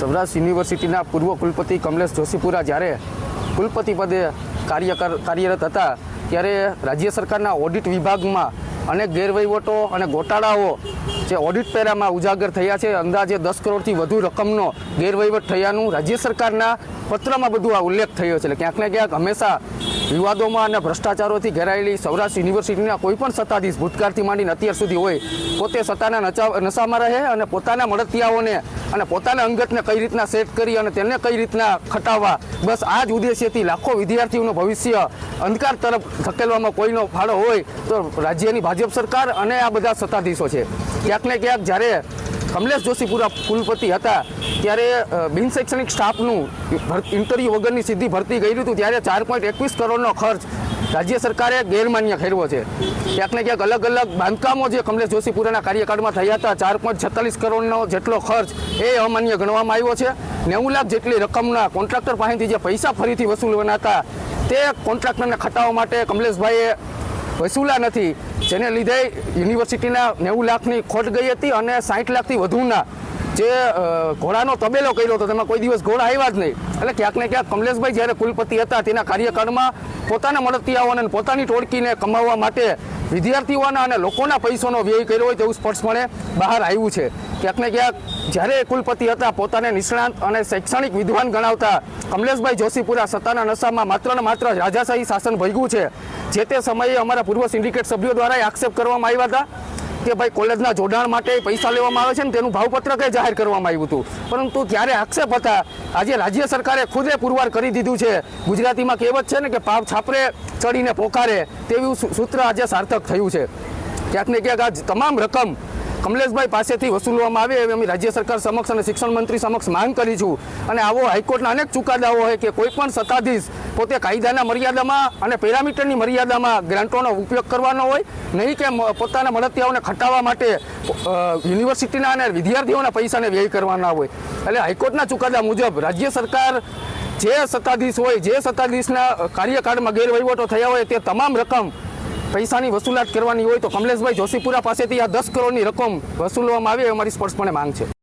સૌરાષ્ટ્ર યુનિવર્સિટીના પૂર્વ કુલપતિ કમલેશ જોશીપુરા જ્યારે કુલપતિ પદે કાર્યકર, કાર્યરત હતા, ત્યારે રાજ્ય સરકારના ઓડિટ વિભાગમાં અનેક ગેરવહીવટો અને ગોટાળાઓ જે ઓડિટ પેરામાં ઉજાગર થયા છે, અંદાજે દસ કરોડથી વધુ રકમનો ગેરવહીવટ થયાનું રાજ્ય સરકારના પત્રમાં બધું આ ઉલ્લેખ થયો છે. એટલે ક્યાંક ને ક્યાંક હંમેશા વિવાદોમાં અને ભ્રષ્ટાચારોથી ઘેરાયેલી સૌરાષ્ટ્ર યુનિવર્સિટીના કોઈ પણ સત્તાધીશ ભૂતકાળથી માંડીને અત્યાર સુધી હોય, પોતે સત્તાના નશામાં રહે અને પોતાના મળતિયાઓને અને પોતાના અંગતને કઈ રીતના સેટ કરી અને તેને કઈ રીતના ખટાવવા, બસ આ જ ઉદ્દેશ્યથી લાખો વિદ્યાર્થીઓનું ભવિષ્ય અંધકાર તરફ ધકેલવામાં કોઈનો ફાળો હોય તો રાજ્યની ભાજપ સરકાર અને આ બધા સત્તાધીશો છે. ક્યાંક ને ક્યાંક જ્યારે કમલેશ જોશીપુરા કુલપતિ હતા. ત્યારે બિન શૈક્ષણિક સ્ટાફનું ઇન્ટરવ્યુ વગરની સીધી ભરતી ગઈ હતું, ત્યારે ચાર પોઈન્ટ એકવીસ કરોડનો ખર્ચ રાજ્ય સરકારે ગેરમાન્ય ખેરવો છે. ક્યાંક ને ક્યાંક અલગ અલગ બાંધકામો જે કમલેશ જોશીપુરાના કાર્યકાળમાં થયા હતા, ચાર પોઈન્ટ છત્તાલીસ કરોડનો જેટલો ખર્ચ એ અમાન્ય ગણવામાં આવ્યો છે. નેવું લાખ જેટલી રકમના કોન્ટ્રાક્ટર પાસેથી જે પૈસા ફરીથી વસૂલવાના હતા, તે કોન્ટ્રાક્ટરને ખટાવવા માટે કમલેશભાઈએ વસૂલા નથી. જેને લીધે યુનિવર્સિટીના નેવું લાખની ખોટ ગઈ હતી અને સાઠ લાખથી વધુના જે ઘોડાનો તબેલો કર્યો હતો, તેમાં કોઈ દિવસ ઘોડા આવ્યા જ નહીં. એટલે ક્યાંક ને ક્યાંક કમલેશભાઈ જ્યારે કુલપતિ હતા, તેના કાર્યકાળમાં પોતાના મળતિયાઓને પોતાની ટોળકીને કમાવવા માટે વિદ્યાર્થીઓના અને લોકોના પૈસાનો વ્યય કર્યો હોય તેવું સ્પષ્ટપણે બહાર આવ્યું છે. ક્યાંક ને ક્યાંક જ્યારે કુલપતિ હતા, પોતાને નિષ્ણાંત અને શૈક્ષણિક વિદ્વાન ગણાવતા કમલેશભાઈ જોશીપુરા સત્તાના નશામાં માત્ર ને માત્ર રાજાશાહી શાસન ભોગ્યું છે. જે તે સમયે અમારા પૂર્વ સિન્ડિકેટ સભ્યો દ્વારા આક્ષેપ કરવામાં આવ્યા હતા કે ભાઈ કોલેજના જોડાણ માટે પૈસા લેવામાં આવે છે ને તેનું ભાવપત્રક જાહેર કરવામાં આવ્યું હતું. પરંતુ ત્યારે આક્ષેપ હતા, આજે રાજ્ય સરકારે ખુદે પુરવાર કરી દીધું છે. ગુજરાતીમાં કહેવત છે ને કે પાપ છાપરે, ચડીને પોકારે તેવું સૂત્ર આજે સાર્થક થયું છે. ક્યાંક ને ક્યાંક આ તમામ રકમ કમલેશભાઈ પાસેથી વસૂલવામાં આવે એવી અમે રાજ્ય સરકાર સમક્ષ અને શિક્ષણ મંત્રી સમક્ષ માંગ કરી છું. અને આવો હાઈકોર્ટના અનેક ચુકાદાઓ હોય કે કોઈ પણ સત્તાધીશ પોતે કાયદાના મર્યાદામાં અને પેરામીટરની મર્યાદામાં ગ્રાન્ટોનો ઉપયોગ કરવાનો હોય, નહીં કે પોતાના મળતિયાઓને ખટાવવા માટે યુનિવર્સિટીના અને વિદ્યાર્થીઓના પૈસાને વ્યય કરવાના હોય. એટલે હાઈકોર્ટના ચુકાદા મુજબ રાજ્ય સરકાર જે સત્તાધીશ હોય, જે સત્તાધીશના કાર્યકાળમાં ગેરવહીવટો થયા હોય, તે તમામ રકમ પૈસાની વસૂલાત કરવાની હોય તો કમલેશભાઈ જોશીપુરા પાસેથી આ દસ કરોડની રકમ વસૂલવામાં આવે અમારી સ્પષ્ટપણે માંગ છે.